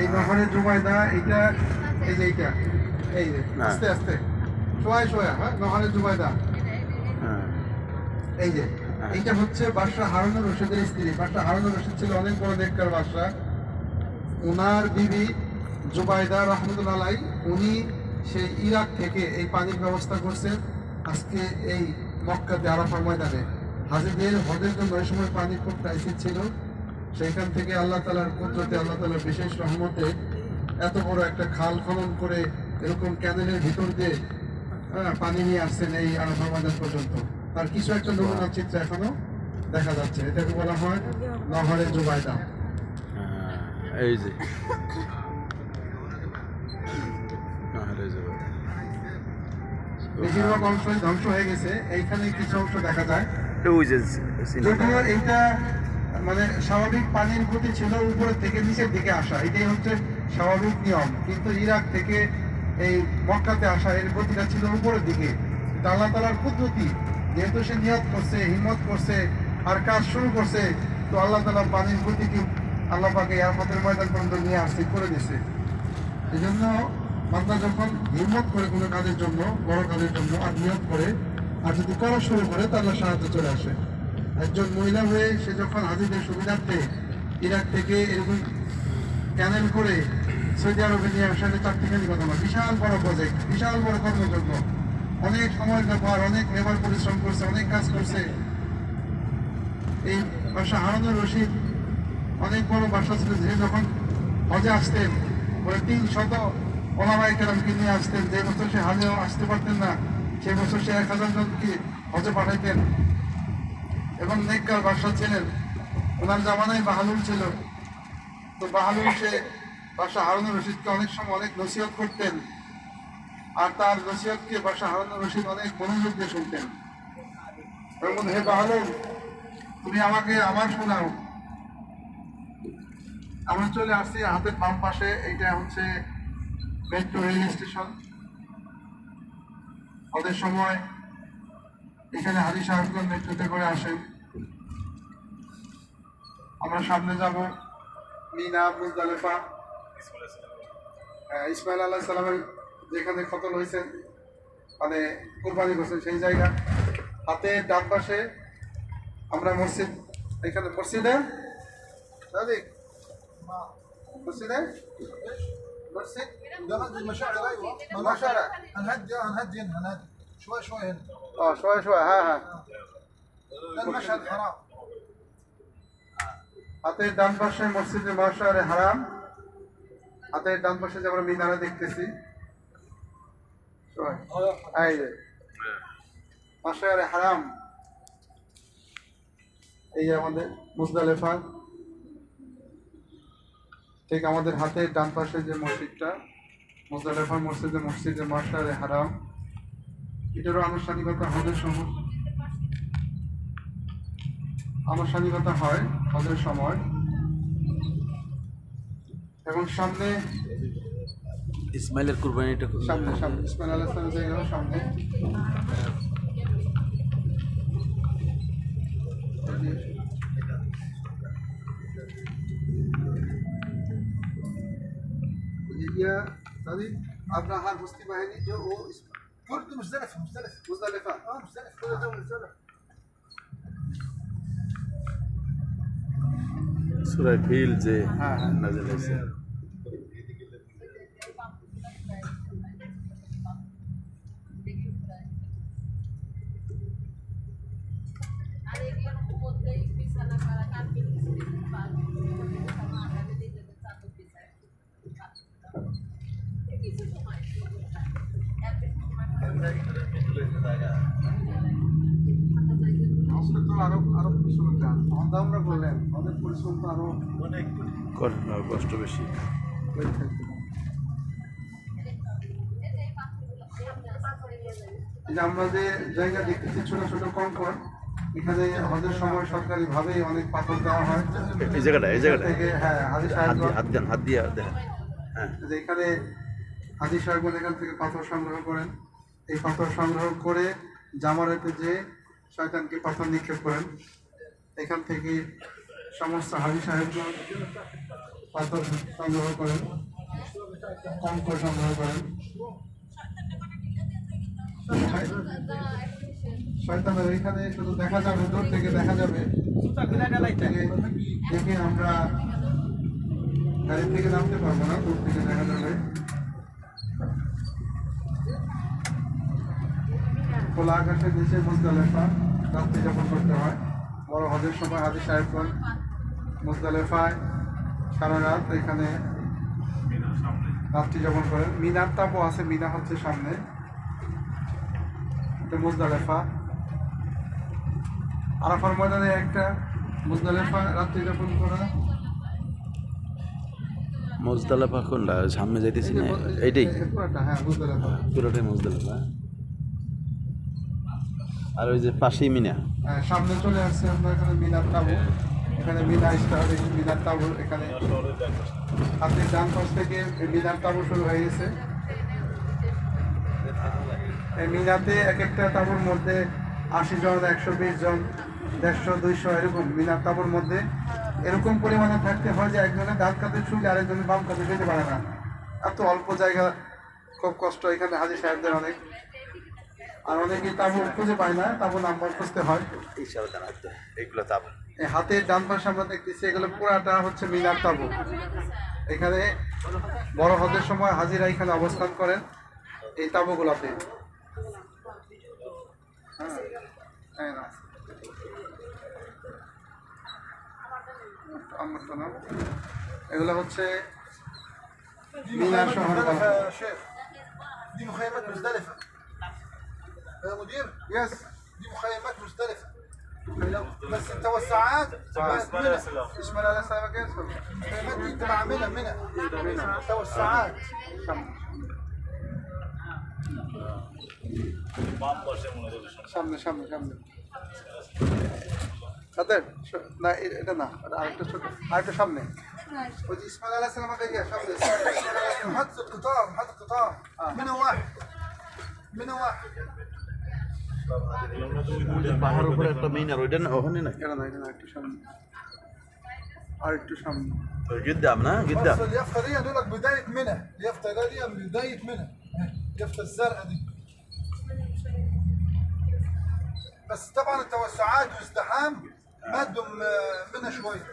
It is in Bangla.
এই নহরে জুবাইদা এটা এই যে এইটা এই যে হ্যাঁ। আস্তে আস্তে। শোয়া শোয়া হ্যাঁ নহরে জুবাইদা হ্যাঁ। এই যে এইটা হচ্ছে বাদশাহ হারুনুর রশিদের স্ত্রী। বাদশাহ হারুনুর রশিদ ছিল অনেক বড় নেককার বাদশাহ। ওনার বিবি জুবাইদা রহমতুল্লাহ আলাই উনি সেই ইরাক থেকে এই পানির ব্যবস্থা করছেন। আজকে এই মক্কাতে আরাফা ময়দানে। হাজিদের হজের জন্য ওই সময় পানি খুব ক্রাইসিস ছিল। সেইখান থেকে আল্লাহ তালার কুদরতে আল্লাহ তালার বিশেষ রহমতে এত বড় একটা খাল খনন করে এরকম ক্যানেলের ভিতর দিয়ে হ্যাঁ, পানি নিয়ে আসছেন এই আরাফা ময়দান পর্যন্ত। তার কিছু একটা নমুনা চিত্র এখনও দেখা যাচ্ছে। এটাকে বলা হয় নহরে জুবাইদা। হ্যাঁ, এই যে। বেশিরভাগ অংশই ধ্বংস হয়ে গেছে। এইখানে কিছু অংশ দেখা যায়। যদিও এইটা মানে স্বাভাবিক পানির গতি ছিল উপরের থেকে নিচের দিকে আসা, এটাই হচ্ছে স্বাভাবিক নিয়ম। কিন্তু ইরাক থেকে এই মক্কাতে আসা এর গতিটা ছিল উপরের দিকে। আল্লাহ তালার কুদরতি, যেহেতু সে নিয়ত করছে, হিম্মত করছে, আর কাজ শুরু করছে, তো আল্লাহ তালা পানির গতিকে আল্লাহ পাকে এয়ারপথের ময়দান পর্যন্ত নিয়ে আসতে করে দিছে এই জন্য বান্দা যখন হিম্মত করে কোনো কাজের জন্য, বড় কাজের জন্য আর নিয়ত করে, আর যদি করা শুরু করে, তাহলে সাহায্য চলে আসে। একজন মহিলা হয়ে সে যখন হাজিদের সুবিধার্থে ইরাক থেকে এরকম ক্যানেল করে সৌদি আরবে নিয়ে আসা এটা চারটিখানি কথা বিশাল বড় প্রজেক্ট বিশাল বড় কর্মযজ্ঞ। অনেক সময়ের ব্যাপার অনেক লেবার পরিশ্রম করছে, অনেক কাজ করছে। এই বাসা হারানুর রশিদ অনেক বড় বাসা ছিল, যে যখন হজে আসতেন, ওরা তিন শত ওলামাই কেরামকে নিয়ে আসতেন। যে বছর সে হাজেও আসতে পারতেন না সেই বছর সে এক হাজার জনকে হজে পাঠাইতেন। এবং নেককার বাসা ছিলেন। ওনার জামানায় বাহালুল ছিল। তো বাহালুল সে বাসা হারুনুর রশিদকে অনেক সময় অনেক নসিহত করতেন। আর তার নসিহতকে বাসা হারুনুর রশিদ অনেক মনোযোগ দিয়ে শুনতেন। মধ্যে হে বাহালুল তুমি আমাকে আমার শোনাও। আমরা চলে আসছি হাতের বাম পাশে। এইটা হচ্ছে মেট্রো রেল স্টেশন ওদের সময় এখানে হাজি সাহেবগঞ্জ মেট্রোতে করে আসেন। আমরা সামনে যাব মিনা মুজদালেফা হ্যাঁ, ইসমাইল আল্লাহ সালামের যেখানে খতন হয়েছেন মানে কোরবানি করছেন সেই জায়গা হাতে ডান পাশে আমরা মসজিদ এখানে মসজিদে সাদিক মসজিদে মসজিদ ده مسجد مشاعر ايوه مشاعر. هنهدي هنهدي هنا هنهدي شوي شوي هنا ও শোয়া শোয়া হ্যাঁ হ্যাঁ ده المشهد حرام হাতের ডান পাশে মসজিদে মাসারে হারাম হাতের ডান পাশে যে আমরা মিনারা দেখতেছি। মাসারে হারাম। এই আমাদের মুজদালেফা। ঠিক আমাদের হাতের ডান পাশে যে মসজিদটা মুজদালেফা মসজিদে মসজিদে মাসারে হারাম। এটারও আনুষ্ঠানিকতা হজের সময় আমার স্বাধীনতা হয় আমাদের সময়। এবং সামনে ইসমাইলের কুরবানিটা সামনে সামনে ইসমাইল আল্লাহ সামনে। আপনার হার বস্তি বাহিনী যে ও মুজদালিফা মুজদালিফা মুজদালিফা। সুরায় ফিল যে হ্যাঁ, হ্যাঁ। নাজিল হয়েছে আর এগুলোর মধ্যেই বিছানা করা কার্পেট কিছু কিছু আসলে তো আরও আরও পরিশ্রম কাজ আমরা বললেন পরিশ্রম তো আরও কষ্ট কষ্ট বেশি। যে আমরা যে জায়গা দেখতেছি ছোট ছোট কঙ্কর এখানে হজের সময় সরকারি ভাবে অনেক পাথর দেওয়া হয়। এই জায়গাটা এই জায়গাটা। হ্যাঁ হাজি সাহেব হাত দেন হাত দিয়ে দেখেন। হ্যাঁ। যে এখানে হাজি সাহেবগঞ্জ এখান থেকে পাথর সংগ্রহ করেন। এই পাথর সংগ্রহ করে জামারাতে যে শয়তানকে পাথর নিক্ষেপ করেন। এখান থেকে সমস্ত হাজি সাহেবগঞ্জ পাথর সংগ্রহ করেন অঙ্ক সংগ্রহ করেন। শয়তানের এখানে শুধু দেখা যাবে, দূর থেকে দেখা যাবে। দেখে আমরা গাড়ি থেকে নামতে পারব না, দূর থেকে দেখা যাবে। খোলা আকাশের নিচে মুজদালেফা রাত্রি যাপন করতে হয়। বড় হজের সময় হাজির সাহেবগণ মুজদালেফায় সারা রাত এখানে রাত্রি যাপন করেন মিনার তাপও আছে মিনা হচ্ছে সামনে। মুজদালেফা আরাফার ময়দানে একটা মুজদালেফা রাত্রি যাপন করা। মোজদালাফা কোনটা? সামনে যাইতেছি না এইটাই? হ্যাঁ মুজদালেফা পুরোটাই মোজদালাফা আর ওই যে পাশেই মিনা। হ্যাঁ, সামনে চলে আসছে আমরা এখানে মিনার তাবু। এখানে মিনা স্টার মিনার তাবু এখানে। হাতের ডান পাশ থেকে মিনার তাবু শুরু হয়ে গেছে। মিনাতে এক একটা তাবুর মধ্যে আশি জন একশো বিশ জন দেড়শো দুইশো এরকম মিনার তাবুর মধ্যে। এরকম পরিমাণে থাকতে হয় যে একজনের ডান কাঁধে ছুঁলে আরেকজনের বাম কাঁধে যেতে পারে না। এত অল্প জায়গা খুব কষ্ট এখানে হাজির সাহেবদের অনেক। আর অনেকে তাবু খুঁজে পায় না তাবু নাম্বার খুঁজতে হয়। এইসব এইগুলো তাবু হাতের ডান পাশে আমরা দেখতেছি এগুলো পুরাটা হচ্ছে মিনার তাবু এখানে বড় হজের সময় হাজিরা এখানে অবস্থান করেন। এই তাবুগুলাতে হ্যাঁ, এগুলো হচ্ছে মিনার শহর। يا شيخ دي مخيمات مزدلفة يا مدير يس دي مخيمات مزدلفة بس التوسعات تبعت منى اسم الله سلامك يا المخيمات دي تبع منى منى توسعات সামনে সামনে সামনে তাদের না এ- এটা না এটা আরেকটা ছোট আরেকটা সামনে ওই যে ইসমাইল আলাহ সালাম দেখে সামনে محطة القطار محطة القطار منى واحد منى واحد পাহাড়ের উপরে একটা মিনার ওইটা না ওখানে না এটা না এটা না একটু সামনে আর একটু সামনে قدام না بص قدام اليافطة دي هدول لك بداية منى اليافطة دي من بداية منى اليافطة الزرقاء دي بس طبعا التوسعات والازدحام مدوا م- منى شوية